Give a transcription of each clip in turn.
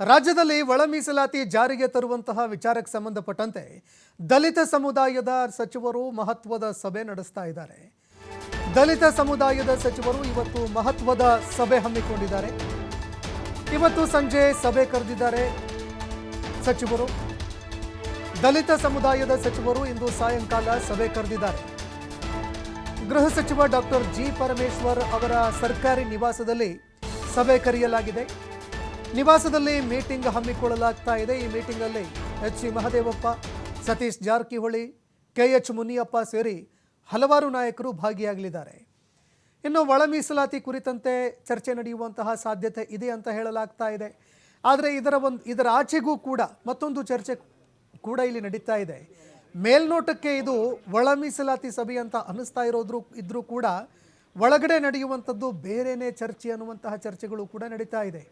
ರಾಜ್ಯದಲ್ಲಿ ಒಳ ಮೀಸಲಾತಿ ಜಾರಿಗೆ ತರುವಂತಹ ವಿಚಾರಕ್ಕೆ ಸಂಬಂಧಪಟ್ಟಂತೆ ದಲಿತ ಸಮುದಾಯದ ಸಚಿವರು ಮಹತ್ವದ ಸಭೆ ನಡೆಸ್ತಾ ಇದ್ದಾರೆ. ದಲಿತ ಸಮುದಾಯದ ಸಚಿವರು ಇವತ್ತು ಮಹತ್ವದ ಸಭೆ ಹಮ್ಮಿಕೊಂಡಿದ್ದಾರೆ. ಇವತ್ತು ಸಂಜೆ ಸಭೆ ಕರೆದಿದ್ದಾರೆ ಸಚಿವರು. ದಲಿತ ಸಮುದಾಯದ ಸಚಿವರು ಇಂದು ಸಾಯಂಕಾಲ ಸಭೆ ಕರೆದಿದ್ದಾರೆ. ಗೃಹ ಸಚಿವ ಡಾಕ್ಟರ್ ಜಿ ಪರಮೇಶ್ವರ್ ಅವರ ಸರ್ಕಾರಿ ನಿವಾಸದಲ್ಲಿ ಸಭೆ ಕರೆಯಲಾಗಿದೆ. ನಿವಾಸದಲ್ಲಿ ಮೀಟಿಂಗ್ ಹಮ್ಮಿಕೊಳ್ಳಲಾಗ್ತಾ ಇದೆ. ಈ ಮೀಟಿಂಗಲ್ಲಿ H C Mahadevappa, Satish Jarkiholi, K H Muniyappa ಸೇರಿ ಹಲವಾರು ನಾಯಕರು ಭಾಗಿಯಾಗಲಿದ್ದಾರೆ. ಇನ್ನು ಒಳ ಮೀಸಲಾತಿ ಕುರಿತಂತೆ ಚರ್ಚೆ ನಡೆಯುವಂತಹ ಸಾಧ್ಯತೆ ಇದೆ ಅಂತ ಹೇಳಲಾಗ್ತಾ ಇದೆ. ಆದರೆ ಇದರ ಒಂದು, ಇದರ ಆಚೆಗೂ ಕೂಡ ಮತ್ತೊಂದು ಚರ್ಚೆ ಕೂಡ ಇಲ್ಲಿ ನಡೀತಾ ಇದೆ. ಮೇಲ್ನೋಟಕ್ಕೆ ಇದು ಒಳ ಮೀಸಲಾತಿ ಸಭೆ ಅಂತ ಅನ್ನಿಸ್ತಾ ಇರೋದ್ರು, ಇದ್ರೂ ಕೂಡ ಒಳಗಡೆ ನಡೆಯುವಂಥದ್ದು ಬೇರೆಯೇ ಚರ್ಚೆ ಅನ್ನುವಂತಹ ಚರ್ಚೆಗಳು ಕೂಡ ನಡೀತಾ ಇದೆ.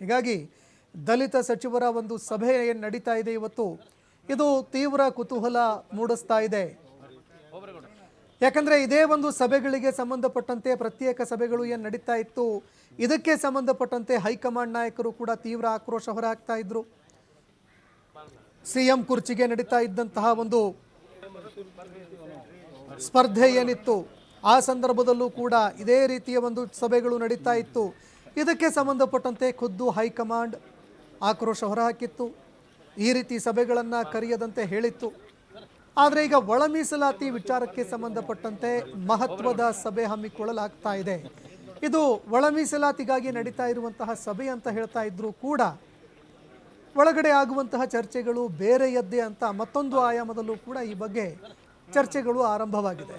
ಹೀಗಾಗಿ ದಲಿತ ಸಚಿವರ ಒಂದು ಸಭೆ ಏನು ನಡೀತಾ ಇದೆ ಇವತ್ತು, ಇದು ತೀವ್ರ ಕುತೂಹಲ ಮೂಡಿಸ್ತಾ ಇದೆ. ಯಾಕಂದ್ರೆ ಇದೇ ಒಂದು ಸಭೆಗಳಿಗೆ ಸಂಬಂಧಪಟ್ಟಂತೆ ಪ್ರತ್ಯೇಕ ಸಭೆಗಳು ಏನು ನಡೀತಾ ಇತ್ತು, ಇದಕ್ಕೆ ಸಂಬಂಧಪಟ್ಟಂತೆ ಹೈಕಮಾಂಡ್ ನಾಯಕರು ಕೂಡ ತೀವ್ರ ಆಕ್ರೋಶ ಹೊರಹಾಕ್ತಾ ಇದ್ರು. ಸಿಎಂ ಕುರ್ಚಿಗೆ ನಡೀತಾ ಇದ್ದಂತಹ ಒಂದು ಸ್ಪರ್ಧೆ ಏನಿತ್ತು, ಆ ಸಂದರ್ಭದಲ್ಲೂ ಕೂಡ ಇದೇ ರೀತಿಯ ಒಂದು ಸಭೆಗಳು ನಡೀತಾ ಇತ್ತು. ಇದಕ್ಕೆ ಸಂಬಂಧಪಟ್ಟಂತೆ ಖುದ್ದು ಹೈಕಮಾಂಡ್ ಆಕ್ರೋಶ ಹೊರಹಾಕಿತ್ತು. ಈ ರೀತಿ ಸಭೆಗಳನ್ನು ಕರೆಯದಂತೆ ಹೇಳಿತ್ತು. ಆದರೆ ಈಗ ಒಳ ಮೀಸಲಾತಿ ವಿಚಾರಕ್ಕೆ ಸಂಬಂಧಪಟ್ಟಂತೆ ಮಹತ್ವದ ಸಭೆ ಹಮ್ಮಿಕೊಳ್ಳಲಾಗ್ತಾ ಇದೆ. ಇದು ಒಳ ಮೀಸಲಾತಿಗಾಗಿ ನಡೀತಾ ಇರುವಂತಹ ಸಭೆ ಅಂತ ಹೇಳ್ತಾ ಇದ್ರೂ ಕೂಡ ಒಳಗಡೆ ಆಗುವಂತಹ ಚರ್ಚೆಗಳು ಬೇರೆಯದ್ದೇ ಅಂತ ಮತ್ತೊಂದು ಆಯಾಮದಲ್ಲೂ ಕೂಡ ಈ ಬಗ್ಗೆ ಚರ್ಚೆಗಳು ಆರಂಭವಾಗಿದೆ.